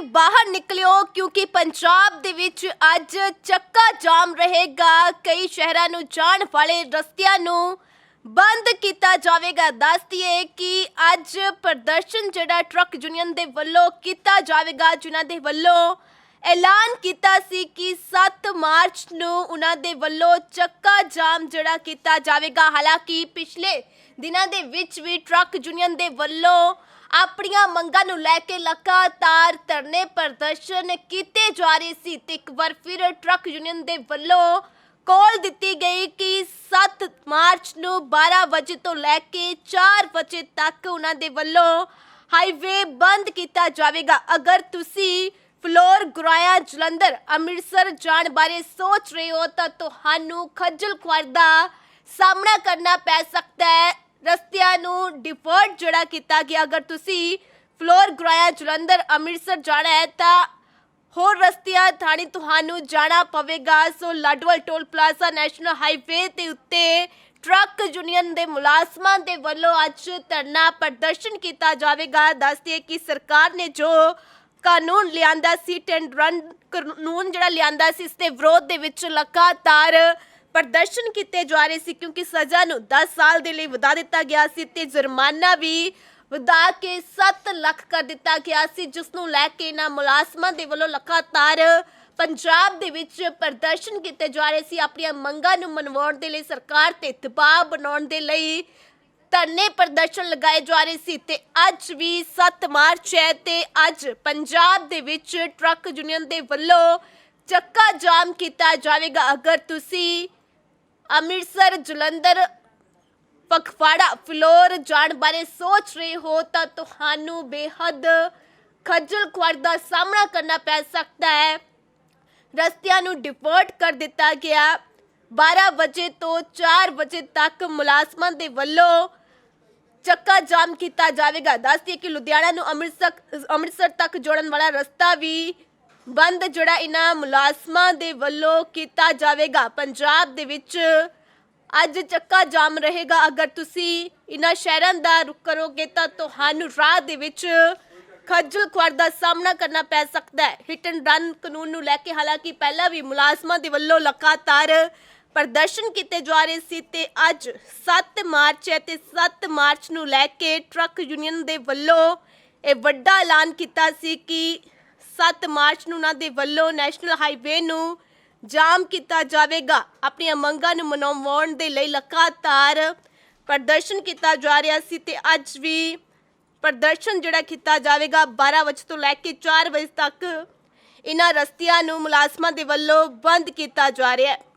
ਬਾਹਰ ਨਿਕਲਿਓ ਕਿਉਂਕਿ ਪੰਜਾਬ ਦੇ ਵਿੱਚ ਅੱਜ ਚੱਕਾ ਜਾਮ ਰਹੇਗਾ। ਕਈ ਸ਼ਹਿਰਾਂ ਨੂੰ ਜਾਣ ਵਾਲੇ ਰਸਤਿਆਂ ਨੂੰ ਬੰਦ ਕੀਤਾ ਜਾਵੇਗਾ। ਦੱਸ ਕਿ ਅੱਜ ਪ੍ਰਦਰਸ਼ਨ ਜਿਹੜਾ ਟਰੱਕ ਯੂਨੀਅਨ ਦੇ ਵੱਲੋਂ ਕੀਤਾ ਜਾਵੇਗਾ, ਜਿਨ੍ਹਾਂ ਦੇ ਵੱਲੋਂ ਐਲਾਨ ਕੀਤਾ ਸੀ ਕਿ 7 ਮਾਰਚ ਨੂੰ ਉਹਨਾਂ ਦੇ ਵੱਲੋਂ ਚੱਕਾ ਜਾਮ ਜਿਹੜਾ ਕੀਤਾ ਜਾਵੇਗਾ। ਹਾਲਾਂਕਿ ਪਿਛਲੇ ਦਿਨਾਂ ਦੇ ਵਿੱਚ ਵੀ ਟਰੱਕ ਯੂਨੀਅਨ ਦੇ ਵੱਲੋਂ ਆਪਣੀਆਂ ਮੰਗਾਂ ਨੂੰ ਲੈ ਕੇ ਲਗਾਤਾਰ ਧਰਨੇ ਪ੍ਰਦਰਸ਼ਨ ਕੀਤੇ ਜਾ ਰਹੇ ਸੀ ਤੇ ਇੱਕ ਵਾਰ ਫਿਰ ਟਰੱਕ ਯੂਨੀਅਨ ਦੇ ਵੱਲੋਂ ਕੋਲ ਦਿੱਤੀ ਗਈ ਕਿ 7 ਮਾਰਚ ਨੂੰ 12 ਵਜੇ ਤੋਂ ਲੈ ਕੇ 4 ਵਜੇ ਤੱਕ ਉਹਨਾਂ ਦੇ ਵੱਲੋਂ ਹਾਈਵੇ ਬੰਦ ਕੀਤਾ ਜਾਵੇਗਾ। ਅਗਰ ਤੁਸੀਂ ਫਲੋਰ, ਗੁਰਾਇਆ, ਜਲੰਧਰ, ਅੰਮ੍ਰਿਤਸਰ ਜਾਣ ਬਾਰੇ ਸੋਚ ਰਹੇ ਹੋ ਤਾਂ ਤੁਹਾਨੂੰ ਖੱਜਲ ਖੁਆਰ ਦਾ ਸਾਹਮਣਾ ਕਰਨਾ ਪੈ ਸਕਦਾ ਹੈ। ਰਸਤਿਆਂ ਨੂੰ ਡਿਫਰਟ ਜਿਹੜਾ ਕੀਤਾ ਗਿਆ, ਅਗਰ ਤੁਸੀਂ ਫਲੋਰ ਗੁਰਾਇਆ ਜਲੰਧਰ, ਅੰਮ੍ਰਿਤਸਰ ਜਾਣਾ ਹੈ, ਤਾਂ ਹੋਰ ਰਸਤਿਆਂ, ਥਾਣੀ ਤੁਹਾਨੂੰ ਜਾਣਾ ਪਵੇਗਾ। So Ladowal toll plaza national highway ਦੇ ਉੱਤੇ ਟਰੱਕ ਯੂਨੀਅਨ ਦੇ ਮੁਲਾਜ਼ਮਾਂ ਦੇ ਵੱਲੋਂ ਅੱਜ ਧਰਨਾ ਪ੍ਰਦਰਸ਼ਨ ਕੀਤਾ ਜਾਵੇਗਾ। ਦੱਸਦੇ ਕਿ ਸਰਕਾਰ ਨੇ ਜੋ ਕਾਨੂੰਨ ਲਿਆਂਦਾ ਸੀ, ਟੈਂਡ ਰਨ ਕਾਨੂੰਨ ਜਿਹੜਾ ਲਿਆਂਦਾ ਸੀ, ਇਸ ਦੇ ਵਿਰੋਧ ਦੇ ਵਿੱਚ ਲਗਾਤਾਰ ਪ੍ਰਦਰਸ਼ਨ ਕੀਤੇ ਜਾ ਰਹੇ ਸੀ ਕਿਉਂਕਿ ਸਜ਼ਾ ਨੂੰ 10 ਸਾਲ ਦੇ ਲਈ ਵਧਾ ਦਿੱਤਾ ਗਿਆ ਸੀ ਤੇ ਜੁਰਮਾਨਾ ਵੀ ਵਧਾ ਕੇ 7 ਲੱਖ ਕਰ ਦਿੱਤਾ ਗਿਆ ਸੀ, ਜਿਸ ਨੂੰ ਲੈ ਕੇ ਇਹਨਾਂ ਮੁਲਾਜ਼ਮਾਂ ਦੇ ਵੱਲੋਂ ਲਗਾਤਾਰ ਪੰਜਾਬ ਦੇ ਵਿੱਚ ਪ੍ਰਦਰਸ਼ਨ ਕੀਤੇ ਜਾ ਰਹੇ ਸੀ। ਆਪਣੀਆਂ ਮੰਗਾਂ ਨੂੰ ਮਨਵਾਉਣ ਦੇ ਲਈ ਸਰਕਾਰ ਤੇ ਦਬਾਅ ਬਣਾਉਣ ਦੇ ਲਈ ਧਰਨੇ ਪ੍ਰਦਰਸ਼ਨ ਲਗਾਏ ਜਾ ਰਹੇ ਸੀ ਤੇ ਅੱਜ ਵੀ 7 ਮਾਰਚ ਹੈ ਤੇ ਅੱਜ ਪੰਜਾਬ ਦੇ ਵਿੱਚ ਟਰੱਕ ਯੂਨੀਅਨ ਦੇ ਵੱਲੋਂ ਚੱਕਾ ਜਾਮ ਕੀਤਾ ਜਾਵੇਗਾ। ਅਗਰ ਤੁਸੀਂ ਅੰਮ੍ਰਿਤਸਰ, ਜਲੰਧਰ ਪਖਵਾੜਾ ਫਲੋਰ ਜਾਣ ਬਾਰੇ ਸੋਚ ਰਹੇ ਹੋ ਤਾਂ ਤੁਹਾਨੂੰ ਬੇਹੱਦ ਖੱਜਲ ਖੁਆਰ ਦਾ ਸਾਹਮਣਾ ਕਰਨਾ ਪੈ ਸਕਦਾ ਹੈ। ਰਸਤਿਆਂ ਨੂੰ ਡਿਵਰਟ ਕਰ ਦਿੱਤਾ ਗਿਆ। 12 ਵਜੇ ਤੋਂ 4 ਵਜੇ ਤੱਕ ਮੁਲਾਜ਼ਮਾਂ ਦੇ ਵੱਲੋਂ ਚੱਕਾ ਜਾਮ ਕੀਤਾ ਜਾਵੇਗਾ। ਦੱਸਦੀ ਕਿ ਲੁਧਿਆਣਾ ਨੂੰ ਅੰਮ੍ਰਿਤਸਰ ਅੰਮ੍ਰਿਤਸਰ ਤੱਕ ਜੋੜਨ ਵਾਲਾ ਰਸਤਾ ਵੀ ਬੰਦ ਜਿਹੜਾ ਇਹਨਾਂ ਮੁਲਾਜ਼ਮਾਂ ਦੇ ਵੱਲੋਂ ਕੀਤਾ ਜਾਵੇਗਾ। ਪੰਜਾਬ ਦੇ ਵਿੱਚ ਅੱਜ ਚੱਕਾ ਜਾਮ ਰਹੇਗਾ। ਅਗਰ ਤੁਸੀਂ ਇਹਨਾਂ ਸ਼ਹਿਰਾਂ ਦਾ ਰੁਕ ਕਰੋਗੇ ਤਾਂ ਤੁਹਾਨੂੰ ਰਾਹ ਦੇ ਵਿੱਚ ਖੱਜਲ ਖੁਆਰ ਦਾ ਸਾਹਮਣਾ ਕਰਨਾ ਪੈ ਸਕਦਾ ਹੈ। ਹਿੱਟ ਐਂਡ ਰਨ ਕਾਨੂੰਨ ਨੂੰ ਲੈ ਕੇ ਹਾਲਾਂਕਿ ਪਹਿਲਾਂ ਵੀ ਮੁਲਾਜ਼ਮਾਂ ਦੇ ਵੱਲੋਂ ਲਗਾਤਾਰ ਪ੍ਰਦਰਸ਼ਨ ਕੀਤੇ ਜਾ ਰਹੇ ਸੀ ਤੇ ਅੱਜ 7 ਮਾਰਚ ਹੈ ਤੇ 7 ਮਾਰਚ ਨੂੰ ਲੈ ਕੇ ਟਰੱਕ ਯੂਨੀਅਨ ਦੇ ਵੱਲੋਂ ਇਹ ਵੱਡਾ ਐਲਾਨ ਕੀਤਾ ਸੀ ਕਿ 7 ਮਾਰਚ ਨੂੰ ਉਹਨਾਂ ਦੇ ਵੱਲੋਂ ਨੈਸ਼ਨਲ ਹਾਈਵੇ ਨੂੰ ਜਾਮ ਕੀਤਾ ਜਾਵੇਗਾ। ਆਪਣੀਆਂ ਮੰਗਾਂ ਨੂੰ ਮਨਾਉਣ ਦੇ ਲਈ ਲਗਾਤਾਰ ਪ੍ਰਦਰਸ਼ਨ ਕੀਤਾ ਜਾ ਰਿਹਾ ਸੀ ਤੇ ਅੱਜ ਵੀ ਪ੍ਰਦਰਸ਼ਨ ਜਿਹੜਾ ਕੀਤਾ ਜਾਵੇਗਾ 12 ਵਜੇ ਤੋਂ ਲੈ ਕੇ 4 ਵਜੇ ਤੱਕ ਇਹਨਾਂ ਰਸਤਿਆਂ ਨੂੰ ਮੁਲਾਜ਼ਮਾਂ ਦੇ ਵੱਲੋਂ ਬੰਦ ਕੀਤਾ ਜਾ ਰਿਹਾ ਹੈ।